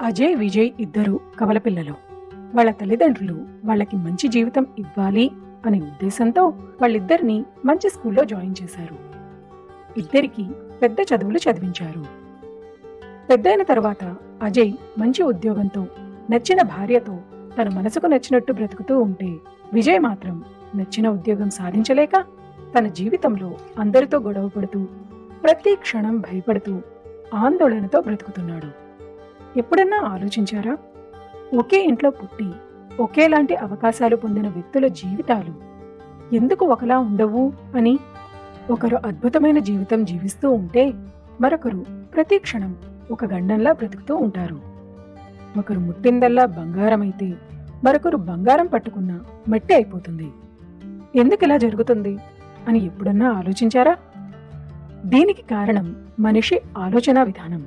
అజయ్ విజయ్ ఇద్దరు కవలపిల్లలు వాళ్ళ తల్లిదండ్రులు వాళ్ళకి మంచి జీవితం ఇవ్వాలి అనే ఉద్దేశంతో వాళ్ళిద్దరిని మంచి స్కూల్లో జాయిన్ చేశారు. ఇద్దరికి పెద్ద చదువులు చదివించారు. పెద్దయిన తర్వాత అజయ్ మంచి ఉద్యోగంతో నచ్చిన భార్యతో తన మనసుకు నచ్చినట్టు బ్రతుకుతూ ఉంటే విజయ్ మాత్రం నచ్చిన ఉద్యోగం సాధించలేక తన జీవితంలో అందరితో గొడవ పడుతూ ప్రతి క్షణం భయపడుతూ ఆందోళనతో బ్రతుకుతున్నాడు. ఎప్పుడన్నా ఆలోచించారా? ఒకే ఇంట్లో పుట్టి ఒకేలాంటి అవకాశాలు పొందిన వ్యక్తుల జీవితాలు ఎందుకు ఒకలా ఉండవు అని ఒకరు అద్భుతమైన జీవితం జీవిస్తూ ఉంటే మరొకరు ప్రతి క్షణం ఒక గండంలా బ్రతుకుతూ ఉంటారు. ఒకరు ముట్టిందల్లా బంగారమైతే మరొకరు బంగారం పట్టుకున్న మట్టి అయిపోతుంది. ఎందుకు ఇలా జరుగుతుంది? అని ఎప్పుడన్నా ఆలోచించారా? దీనికి కారణం మనిషి ఆలోచన విధానం.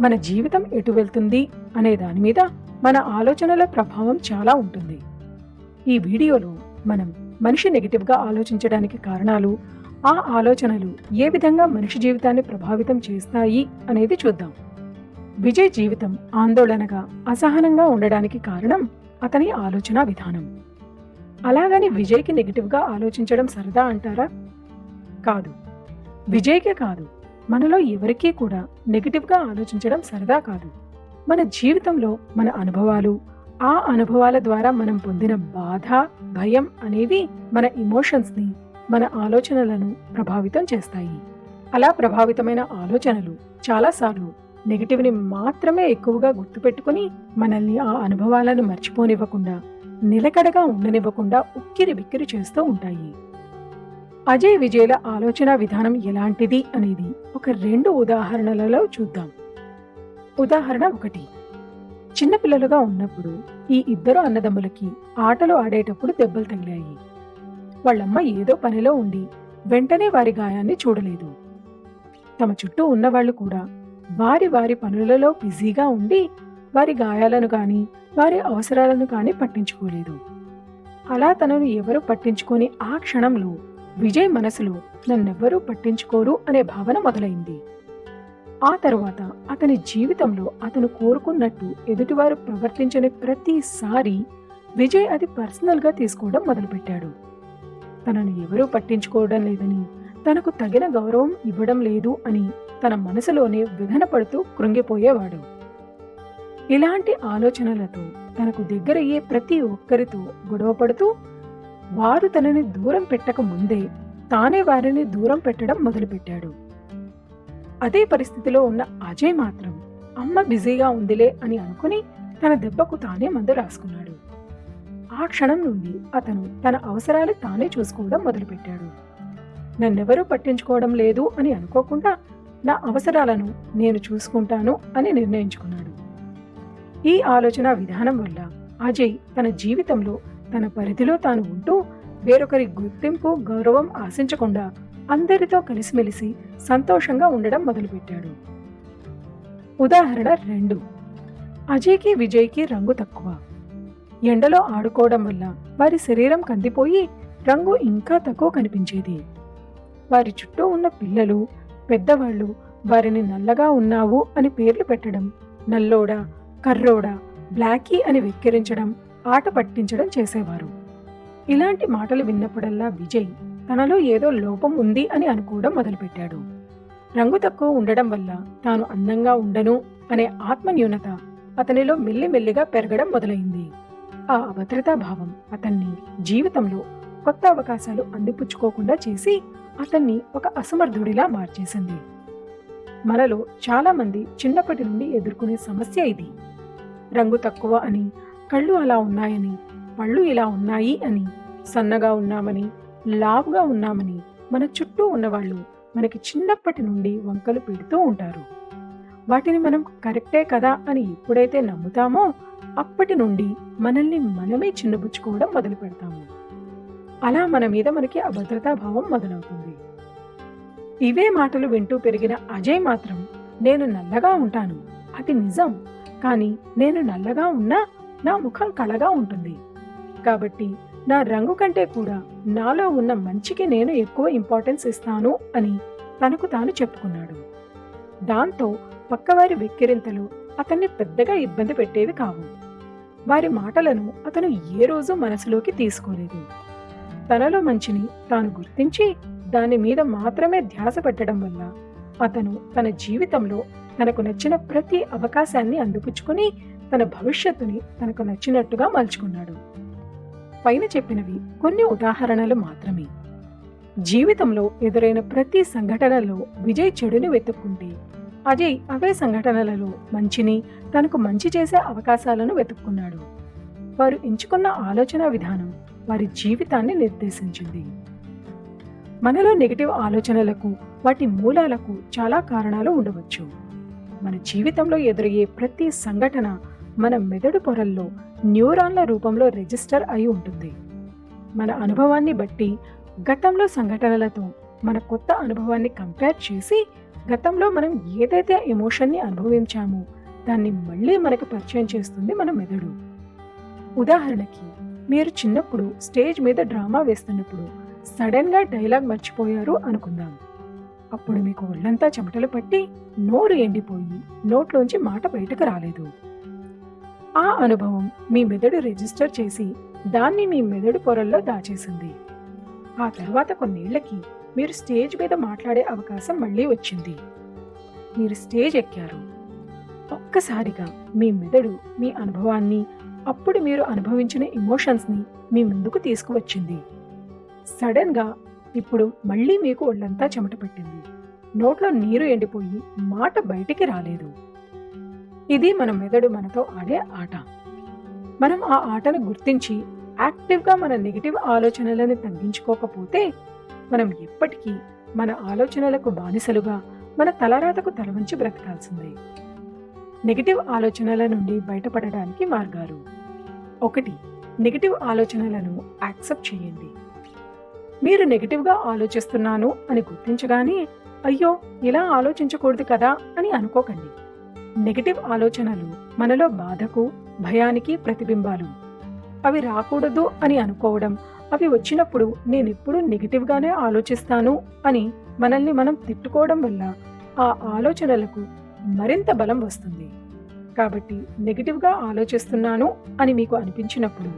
మన జీవితం ఎటు వెళ్తుంది అనే దాని మీద మన ఆలోచనల ప్రభావం చాలా ఉంటుంది. ఈ వీడియోలో మనం మనిషి నెగిటివ్గా ఆలోచించడానికి కారణాలు ఆ ఆలోచనలు ఏ విధంగా మనిషి జీవితాన్ని ప్రభావితం చేస్తాయి అనేది చూద్దాం. విజయ్ జీవితం ఆందోళనగా అసహనంగా ఉండడానికి కారణం అతని ఆలోచన విధానం. అలాగని విజయ్కి నెగిటివ్గా ఆలోచించడం సరదా అంటారా? కాదు. విజయ్కే కాదు. మనలో ఎవరికీ కూడా నెగిటివ్గా ఆలోచించడం సరదా కాదు. మన జీవితంలో మన అనుభవాలు ఆ అనుభవాల ద్వారా మనం పొందిన బాధ భయం అనేవి మన ఇమోషన్స్ని మన ఆలోచనలను ప్రభావితం చేస్తాయి. అలా ప్రభావితమైన ఆలోచనలు చాలాసార్లు నెగిటివ్ని మాత్రమే ఎక్కువగా గుర్తుపెట్టుకుని మనల్ని ఆ అనుభవాలను మర్చిపోనివ్వకుండా నిలకడగా ఉండనివ్వకుండా ఉక్కిరి బిక్కిరి చేస్తూ ఉంటాయి. అజయ్ విజయ్ల ఆలోచన విధానం ఎలాంటిది అనేది ఒక రెండు ఉదాహరణలలో చూద్దాం. ఉదాహరణ ఒకటి. చిన్నపిల్లలుగా ఉన్నప్పుడు ఈ ఇద్దరు అన్నదమ్ములకి ఆటలు ఆడేటప్పుడు దెబ్బలు తగిలాయి. వాళ్ళమ్మ ఏదో పనిలో ఉండి వెంటనే వారి గాయాన్ని చూడలేదు. తమ చుట్టూ ఉన్నవాళ్ళు కూడా వారి వారి పనులలో బిజీగా ఉండి వారి గాయాలను కాని వారి అవసరాలను కాని పట్టించుకోలేదు. అలా తనను ఎవరు పట్టించుకొని ఆ క్షణంలో విజయ్ మనసులో నన్నెవ్వరూ పట్టించుకోరు అనే భావన మొదలైంది. ఆ తరువాత అతని జీవితంలో అతను కోరుకున్నట్టు ఎదుటివారు ప్రవర్తించని ప్రతిసారి విజయ్ అది పర్సనల్గా తీసుకోవడం మొదలుపెట్టాడు. తనను ఎవరూ పట్టించుకోవడం లేదని తనకు తగిన గౌరవం ఇవ్వడం లేదు అని తన మనసులోనే విధనపడుతూ కృంగిపోయేవాడు. ఇలాంటి ఆలోచనలతో తనకు దగ్గరయ్యే ప్రతి ఒక్కరితో గొడవపడుతూ వారు తనని దూరం పెట్టక ముందే తానే వారిని దూరం పెట్టడం మొదలుపెట్టాడు. అదే పరిస్థితిలో ఉన్న అజయ్ మాత్రం అమ్మ బిజీగా ఉందిలే అని అనుకుని తన దెబ్బకు తానే మందు రాసుకున్నాడు. ఆ క్షణం నుండి అతను తన అవసరాలు తానే చూసుకోవడం మొదలుపెట్టాడు. నన్నెవరూ పట్టించుకోవడం లేదు అని అనుకోకుండా నా అవసరాలను నేను చూసుకుంటాను అని నిర్ణయించుకున్నాడు. ఈ ఆలోచన విధానం వల్ల అజయ్ తన జీవితంలో తన పరిధిలో తాను ఉంటూ వేరొకరి గుర్తింపు గౌరవం ఆశించకుండా అందరితో కలిసిమెలిసి సంతోషంగా ఉండడం మొదలుపెట్టాడు. ఉదాహరణ రెండు. అజయ్కి విజయ్కి రంగు తక్కువ. ఎండలో ఆడుకోవడం వల్ల వారి శరీరం కందిపోయి రంగు ఇంకా తక్కువ కనిపించేది. వారి చుట్టూ ఉన్న పిల్లలు పెద్దవాళ్ళు వారిని నల్లగా ఉన్నావు అని పేర్లు పెట్టడం నల్లోడా కర్రోడా బ్లాకీ అని వెక్కిరించడం ఆట పట్టించడం చేసేవారు. ఇలాంటి మాటలు విన్నప్పుడల్లా విజయ్ తనలో ఏదో లోపం ఉంది అని అనుకోవడం మొదలుపెట్టాడు. రంగు తక్కువ ఉండడం వల్ల తాను అందంగా ఉండను అనే ఆత్మన్యూనత అతనిలో మెల్లిమెల్లిగా పెరగడం మొదలైంది. ఆ అభద్రతా భావం అతన్ని జీవితంలో కొత్త అవకాశాలు అందిపుచ్చుకోకుండా చేసి అతన్ని ఒక అసమర్థుడిలా మార్చేసింది. మనలో చాలా మంది చిన్నప్పటి నుండి ఎదుర్కొనే సమస్య ఇది. రంగు తక్కువ అని కళ్ళు అలా ఉన్నాయని పళ్ళు ఇలా ఉన్నాయి అని సన్నగా ఉన్నామని లావుగా ఉన్నామని మన చుట్టూ ఉన్నవాళ్ళు మనకి చిన్నప్పటి నుండి వంకలు పెడుతూ ఉంటారు. వాటిని మనం కరెక్టే కదా అని ఎప్పుడైతే నమ్ముతామో అప్పటి నుండి మనల్ని మనమే చిన్నబుచ్చుకోవడం మొదలు పెడతాము. అలా మన మీద మనకి అభద్రతా భావం మొదలవుతుంది. ఇవే మాటలు వింటూ పెరిగిన అజయ్ మాత్రం నేను నల్లగా ఉంటాను. అది నిజం కానీ నేను నల్లగా ఉన్నా నా ముఖం కళగా ఉంటుంది. కాబట్టి నా రంగు కంటే కూడా నాలో ఉన్న మంచికి నేను ఎక్కువ ఇంపార్టెన్స్ ఇస్తాను అని తనకు తాను చెప్పుకున్నాడు. దాంతో పక్కవారి వెక్కిరింతలు అతన్ని పెద్దగా ఇబ్బంది పెట్టేవి కావు. వారి మాటలను అతను ఏ రోజు మనసులోకి తీసుకోలేదు. తనలో మంచిని తాను గుర్తించి దాని మీద మాత్రమే ధ్యాస పెట్టడం వల్ల అతను తన జీవితంలో తనకు నచ్చిన ప్రతి అవకాశాన్ని అందిపుచ్చుకుని తన భవిష్యత్తుని తనకు నచ్చినట్టుగా మలుచుకున్నాడు. పైన చెప్పినవి కొన్ని ఉదాహరణలు మాత్రమే. జీవితంలో ఎదురైన ప్రతి సంఘటనలో విజయ్ చెడుని వెతుక్కుంటే అజయ్ అవే సంఘటనలలో మంచిని తనకు మంచి చేసే అవకాశాలను వెతుక్కున్నాడు. వారు ఎంచుకున్న ఆలోచన విధానం వారి జీవితాన్ని నిర్దేశించింది. మనలో నెగిటివ్ ఆలోచనలకు వాటి మూలాలకు చాలా కారణాలు ఉండవచ్చు. మన జీవితంలో ఎదురయ్యే ప్రతి సంఘటన మన మెదడు పొరల్లో న్యూరాన్ల రూపంలో రిజిస్టర్ అయి ఉంటుంది. మన అనుభవాన్ని బట్టి గతంలో సంఘటనలతో మన కొత్త అనుభవాన్ని కంపేర్ చేసి గతంలో మనం ఏదైతే ఎమోషన్ని అనుభవించామో దాన్ని మళ్ళీ మనకు పరిచయం చేస్తుంది మన మెదడు. ఉదాహరణకి మీరు చిన్నప్పుడు స్టేజ్ మీద డ్రామా వేస్తున్నప్పుడు సడన్గా డైలాగ్ మర్చిపోయారు అనుకుందాం. అప్పుడు మీకు ఒళ్ళంతా చెమటలు పట్టి నోరు ఎండిపోయి నోట్లోంచి మాట బయటకు రాలేదు. ఆ అనుభవం మీ మెదడు రిజిస్టర్ చేసి దాన్ని మీ మెదడు పొరల్లో దాచేసింది. ఆ తర్వాత కొన్నేళ్ళకి మీరు స్టేజ్ మీద మాట్లాడే అవకాశం మళ్ళీ వచ్చింది. మీరు స్టేజ్ ఎక్కారు. ఒక్కసారిగా మీ మెదడు మీ అనుభవాన్ని అప్పుడు మీరు అనుభవించిన ఎమోషన్స్ని మీ ముందుకు తీసుకువచ్చింది. సడన్గా ఇప్పుడు మళ్ళీ మీకు ఒళ్ళంతా చెమట పట్టింది. నోట్లో నీరు ఎండిపోయి మాట బయటికి రాలేదు. ఇది మన మెదడు మనతో ఆడే ఆట. మనం ఆ ఆటను గుర్తించి యాక్టివ్గా మన నెగిటివ్ ఆలోచనలను తగ్గించుకోకపోతే మనం ఎప్పటికీ మన ఆలోచనలకు బానిసలుగా మన తలరాతకు తలవంచి బ్రతకాల్సిందే. నెగిటివ్ ఆలోచనల నుండి బయటపడడానికి మార్గాలు. ఒకటి నెగిటివ్ ఆలోచనలను యాక్సెప్ట్ చేయండి. మీరు నెగిటివ్గా ఆలోచిస్తున్నాను అని గుర్తించగానే అయ్యో ఇలా ఆలోచించకూడదు కదా అని అనుకోకండి. నెగిటివ్ ఆలోచనలు మనలో బాధకు భయానికి ప్రతిబింబాలు. అవి రాకూడదు అని అనుకోవడం అవి వచ్చినప్పుడు నేనెప్పుడు నెగిటివ్గానే ఆలోచిస్తాను అని మనల్ని మనం తిట్టుకోవడం వల్ల ఆ ఆలోచనలకు మరింత బలం వస్తుంది. కాబట్టి నెగిటివ్గా ఆలోచిస్తున్నాను అని మీకు అనిపించినప్పుడు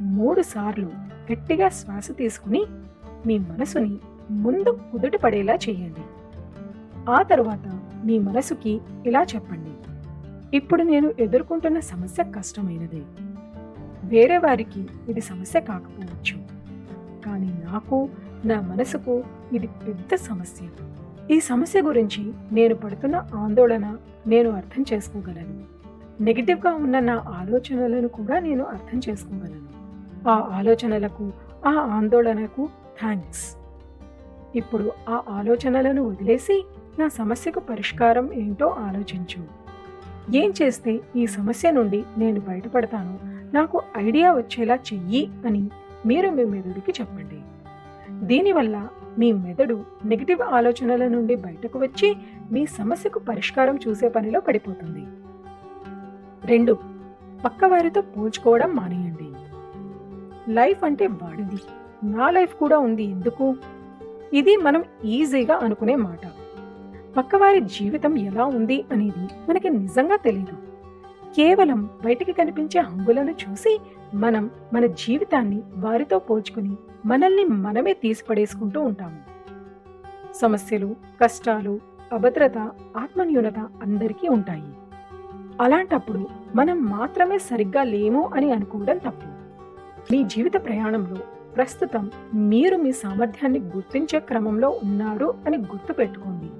మూడు సార్లు గట్టిగా శ్వాస తీసుకుని మీ మనసుని ముందు కుదుట పడేలా చేయండి. ఆ తరువాత మీ మనసుకి ఇలా చెప్పండి. ఇప్పుడు నేను ఎదుర్కొంటున్న సమస్య కష్టమైనదే. వేరే వారికి ఇది సమస్య కాకపోవచ్చు. కానీ నాకు నా మనసుకు ఇది పెద్ద సమస్య. ఈ సమస్య గురించి నేను పడుతున్న ఆందోళన నేను అర్థం చేసుకోగలను. నెగిటివ్గా ఉన్న నా ఆలోచనలను కూడా నేను అర్థం చేసుకోగలను. ఆ ఆలోచనలకు ఆ ఆందోళనకు థ్యాంక్స్ ఇప్పుడు ఆ ఆలోచనలను వదిలేసి నా సమస్యకు పరిష్కారం ఏంటో ఆలోచించు. ఏం చేస్తే ఈ సమస్య నుండి నేను బయటపడతాను? నాకు ఐడియా వచ్చేలా చెయ్యి అని మీరు మీ మెదడుకి చెప్పండి. దీనివల్ల మీ మెదడు నెగిటివ్ ఆలోచనల నుండి బయటకు వచ్చి మీ సమస్యకు పరిష్కారం చూసే పనిలో పడిపోతుంది. రెండు పక్కవారితో పోల్చుకోవడం మానేయండి. లైఫ్ అంటే వాడిది. నా లైఫ్ కూడా ఉంది ఎందుకు? ఇది మనం ఈజీగా అనుకునే మాట. పక్కవారి జీవితం ఎలా ఉంది అనేది మనకి నిజంగా తెలియదు కేవలం బయటికి కనిపించే హంగులను చూసి మనం మన జీవితాన్ని వారితో పోల్చుకుని మనల్ని మనమే తీసిపడేసుకుంటూ ఉంటాము. సమస్యలు కష్టాలు అభద్రత ఆత్మన్యూనత అందరికీ ఉంటాయి. అలాంటప్పుడు మనం మాత్రమే సరిగ్గా లేము అని అనుకోవడం తప్పు. మీ జీవిత ప్రయాణంలో ప్రస్తుతం మీరు మీ సామర్థ్యాన్ని గుర్తించే క్రమంలో ఉన్నారు అని గుర్తుపెట్టుకోండి.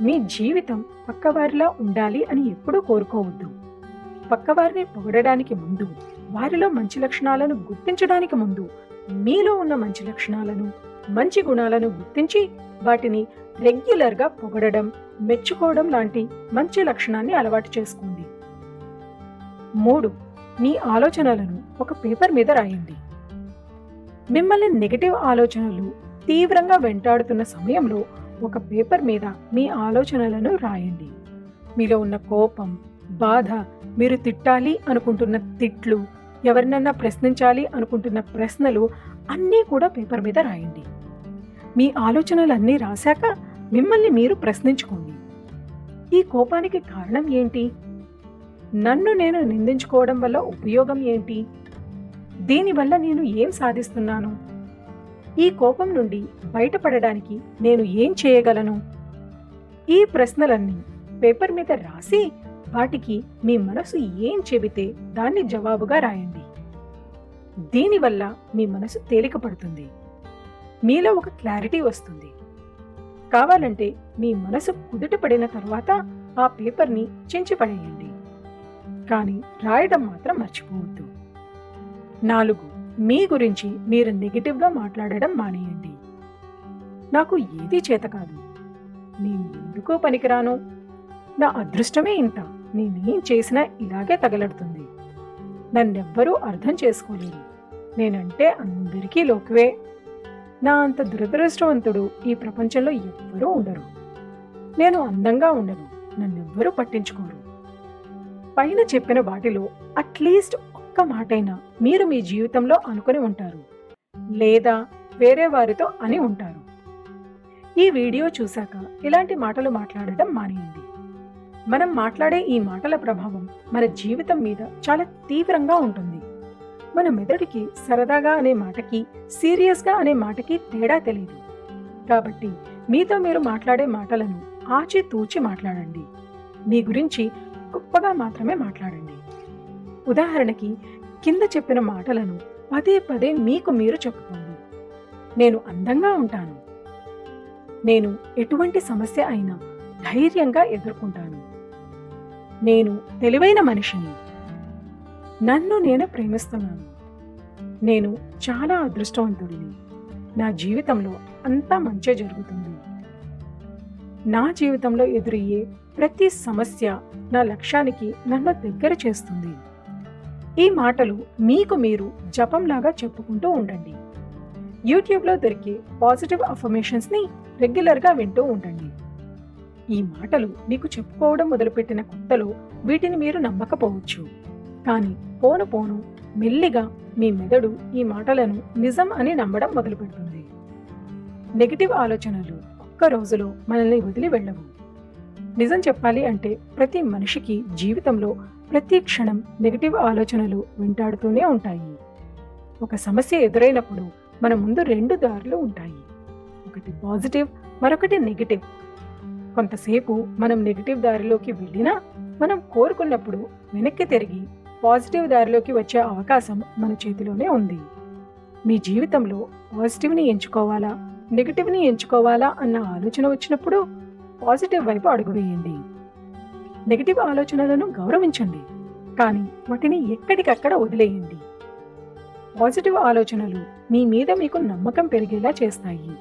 మీ జీవితం పక్కవారిలా ఉండాలి అని ఎప్పుడూ కోరుకోవద్దు. పక్కవారిని పొగడడానికి ముందు వారిలో మంచి లక్షణాలను గుర్తించడానికి ముందు మీలో ఉన్న మంచి లక్షణాలను మంచి గుణాలను గుర్తించి వాటిని రెగ్యులర్గా పొగడడం మెచ్చుకోవడం లాంటి మంచి లక్షణాన్ని అలవాటు చేసుకోండి. మూడు మీ ఆలోచనలను ఒక పేపర్ మీద రాయండి. మిమ్మల్ని నెగటివ్ ఆలోచనలు తీవ్రంగా వెంటాడుతున్న సమయంలో ఒక పేపర్ మీద మీ ఆలోచనలను రాయండి. మీలో ఉన్న కోపం బాధ మీరు తిట్టాలి అనుకుంటున్న తిట్లు ఎవరినన్నా ప్రశ్నించాలి అనుకుంటున్న ప్రశ్నలు అన్నీ కూడా పేపర్ మీద రాయండి. మీ ఆలోచనలన్నీ రాశాక మిమ్మల్ని మీరు ప్రశ్నించుకోండి. ఈ కోపానికి కారణం ఏంటి? నన్ను నేను నిందించుకోవడం వల్ల ఉపయోగం ఏంటి? దీనివల్ల నేను ఏం సాధిస్తున్నాను? ఈ కోపం నుండి బయటపడడానికి నేను ఏం చేయగలను? ఈ ప్రశ్నలన్నీ పేపర్ మీద రాసి వాటికి మీ మనసు ఏం చెబితే దాన్ని జవాబుగా రాయండి. దీనివల్ల మీ మనసు తేలిక పడుతుంది. మీలో ఒక క్లారిటీ వస్తుంది. కావాలంటే మీ మనసు కుదుట పడిన తర్వాత ఆ పేపర్ని చించిపడేయండి కానీ రాయడం మాత్రం మర్చిపోవద్దు. నాలుగు. మీ గురించి మీరు నెగిటివ్గా మాట్లాడడం మానేయండి. నాకు ఏదీ చేత కాదు. నేను ఎందుకో పనికిరాను. నా అదృష్టమే ఇంత. నేనేం చేసినా ఇలాగే తగలడుతుంది. నన్నెవ్వరూ అర్థం చేసుకోలేరు. నేనంటే అందరికీ లోకువే. నా అంత దురదృష్టవంతుడు ఈ ప్రపంచంలో ఎవ్వరూ ఉండరు. నేను అందంగా ఉండను. నన్నెవ్వరూ పట్టించుకోరు. పైన చెప్పిన వాటిలో అట్లీస్ట్ ఒక్క మాటైనా మీరు మీ జీవితంలో అనుకుని ఉంటారు లేదా వేరే వారితో అని ఉంటారు. ఈ వీడియో చూశాక ఇలాంటి మాటలు మాట్లాడటం మానేయండి. మనం మాట్లాడే ఈ మాటల ప్రభావం మన జీవితం మీద చాలా తీవ్రంగా ఉంటుంది. మన మెదడుకి సరదాగా అనే మాటకి సీరియస్గా అనే మాటకి తేడా తెలియదు కాబట్టి మీతో మీరు మాట్లాడే మాటలను ఆచితూచి మాట్లాడండి. మీ గురించి గొప్పగా మాత్రమే మాట్లాడండి. ఉదాహరణకి కింద చెప్పిన మాటలను పదే పదే మీకు మీరు చెప్పుకోండి. నేను అందంగా ఉంటాను. నేను ఎటువంటి సమస్య అయినా ధైర్యంగా ఎదుర్కొంటాను. నేను తెలివైన మనిషిని. నన్ను నేను ప్రేమిస్తున్నాను. నేను చాలా అదృష్టవంతుడిని. నా జీవితంలో అంతా మంచి జరుగుతుంది. నా జీవితంలో ఎదురయ్యే ప్రతి సమస్య నా లక్ష్యానికి నన్ను దగ్గర చేస్తుంది. ఈ మాటలు మీకు మీరు జపంలాగా చెప్పుకుంటూ ఉండండి. యూట్యూబ్లో దొరికే పాజిటివ్ అఫర్మేషన్స్ని రెగ్యులర్గా వింటూ ఉండండి. ఈ మాటలు మీకు చెప్పుకోవడం మొదలుపెట్టిన కొత్తలో వీటిని మీరు నమ్మకపోవచ్చు. కానీ పోను పోను మెల్లిగా మీ మెదడు ఈ మాటలను నిజం అని నమ్మడం మొదలుపెడుతుంది. నెగిటివ్ ఆలోచనలు ఒక్క రోజులో మనల్ని వదిలి వెళ్ళవు. నిజం చెప్పాలి అంటే ప్రతి మనిషికి జీవితంలో ప్రతి క్షణం నెగిటివ్ ఆలోచనలు వెంటాడుతూనే ఉంటాయి. ఒక సమస్య ఎదురైనప్పుడు మన ముందు రెండు దారులు ఉంటాయి. ఒకటి పాజిటివ్ మరొకటి నెగిటివ్ కొంతసేపు మనం నెగిటివ్ దారిలోకి వెళ్ళినా మనం కోరుకున్నప్పుడు వెనక్కి తిరిగి పాజిటివ్ దారిలోకి వచ్చే అవకాశం మన చేతిలోనే ఉంది. మీ జీవితంలో పాజిటివ్ని ఎంచుకోవాలా నెగిటివ్ని ఎంచుకోవాలా అన్న ఆలోచన వచ్చినప్పుడు పాజిటివ్ వైపు అడుగు వేయండి. నెగిటివ్ ఆలోచనలను గౌరవించండి కానీ వాటిని ఎక్కడికక్కడ వదిలేయండి. పాజిటివ్ ఆలోచనలు మీ మీద మీకు నమ్మకం పెరిగేలా చేస్తాయి.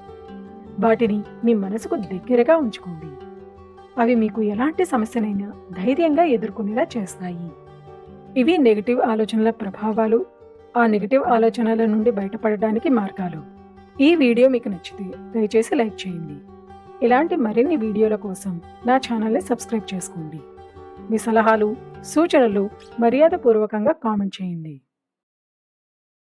వాటిని మీ మనసుకు దగ్గరగా ఉంచుకోండి. అవి మీకు ఎలాంటి సమస్యనైనా ధైర్యంగా ఎదుర్కొనేలా చేస్తాయి. ఇవి నెగిటివ్ ఆలోచనల ప్రభావాలు ఆ నెగిటివ్ ఆలోచనల నుండి బయటపడడానికి మార్గాలు. ఈ వీడియో మీకు నచ్చితే దయచేసి లైక్ చేయండి. ఇలాంటి మరిన్ని వీడియోల కోసం నా ఛానల్ని సబ్స్క్రైబ్ చేసుకోండి. మీ సలహాలు సూచనలు మర్యాదపూర్వకంగా కామెంట్ చేయండి.